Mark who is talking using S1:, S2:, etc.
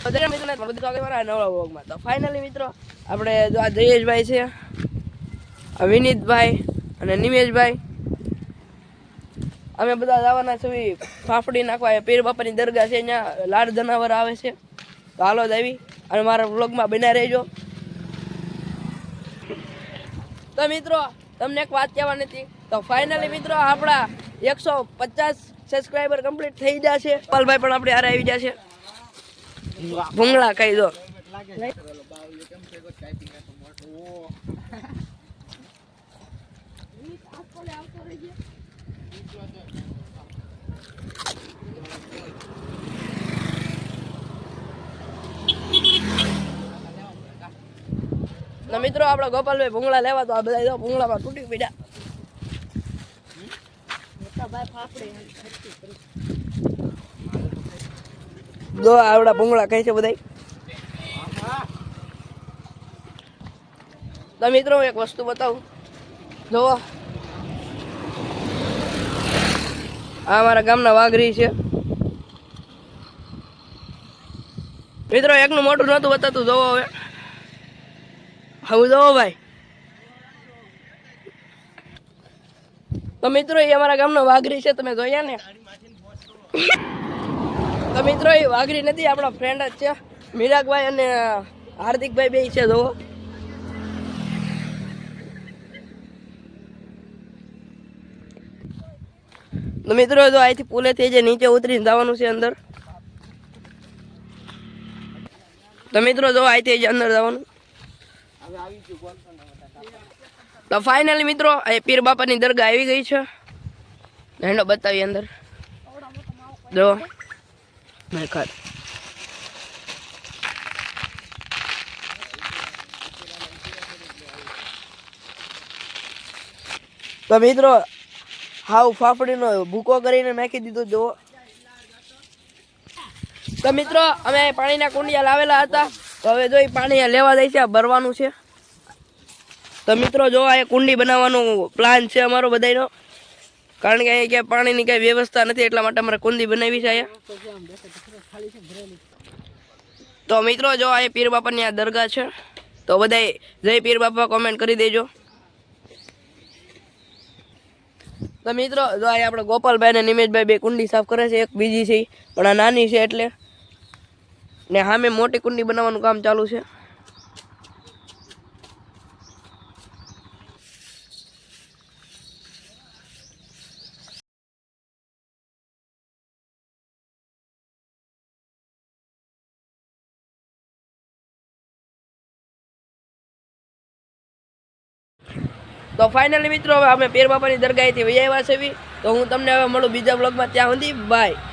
S1: દરેક મિત્રોને બધું સ્વાગત તો ફાઇનલી મિત્રો, આપણે જો આ જયેશભાઈ છે વિનીતભાઈ અને નિમેશભાઈ. અમે બધા જવાના છીએ ફાફડી નાખવા પીર બાપાની દરગાહ છે અહીંયા, લાડ જનાવર આવે છે. તો હાલો જ અને મારા વ્લોગમાં બન્યા રહેજો. તો મિત્રો, તમને એક વાત કહેવાની હતી. તો ફાઇનલી મિત્રો, આપણા એકસો પચાસ સબસ્ક્રાઈબર કમ્પ્લીટ થઈ ગયા છે. પાલભાઈ પણ આપણે હારે આવી ગયા છે. ભૂંગળા કહી દો. મિત્રો આપણે ગોપાલભાઈ ભૂંગળા લેવા તો આ બધા ભૂંગળામાં તૂટી પડ્યા. જો આવડા ભૂંગળા કહે છે બધા તો મિત્રો એક વસ્તુ બતાવું. જુઓ આ મારા ગામના વાઘરી છે. મિત્રો, એકનું મોટું નહોતું બતાતું, જોવો હવે. હવે જોવો ભાઈ. તો મિત્રો, એ અમારા ગામનો વાઘરી છે, તમે જોયા ને? તો મિત્રો, એ વાઘરી નથી, આપણા ફ્રેન્ડ જ છે. મિરાગભાઈ અને હાર્દિકભાઈ બે છે, જોવો. તો મિત્રો, જો અહીંથી પુલેથી જે નીચે ઉતરીને જવાનું છે અંદર. તો મિત્રો, જો અહીંથી અંદર જવાનું. તો ફાઇનલી મિત્રો, એ પીર બાપાની દરગાહ આવી ગઈ છે. એનો બતાવી અંદર. જો. મેખાડ તો મિત્રો, હાવ ફાફડીનો ભૂકો કરીને નાખી દીધો, જુઓ. તો મિત્રો, અમે પાણીના કુંડિયા લાવેલા હતા. તો હવે જો એ પાણી લેવા જાય છે ભરવાનું છે. તો મિત્રો, જો આ કુંડી બનાવવાનો પ્લાન છે અમારો બધાનો કારણ કે અહીંયા ક્યાં પાણીની કઈ વ્યવસ્થા નથી, એટલા માટે અમારે કુંડી બનાવી છે અહીંયા. તો મિત્રો, જો આ પીર બાપાની આ દરગાહ છે, તો બધાય જય પીર બાપા કોમેન્ટ કરી દેજો. તો મિત્રો, જો આ આપણે ગોપાલભાઈ અને નિમેશભાઈ બે કુંડી સાફ કરે છે, એક બીજી છે પણ આ નાની છે એટલે. ને સામે મોટી કુંડી બનાવવાનું કામ ચાલુ છે. તો ફાઇનલી મિત્રો, હવે અમે પીર બાપાની દરગાહેથી વૈયા આવ્યા તો હું તમને હવે મળું બીજા બ્લોગમાં ત્યાં સુધી. બાય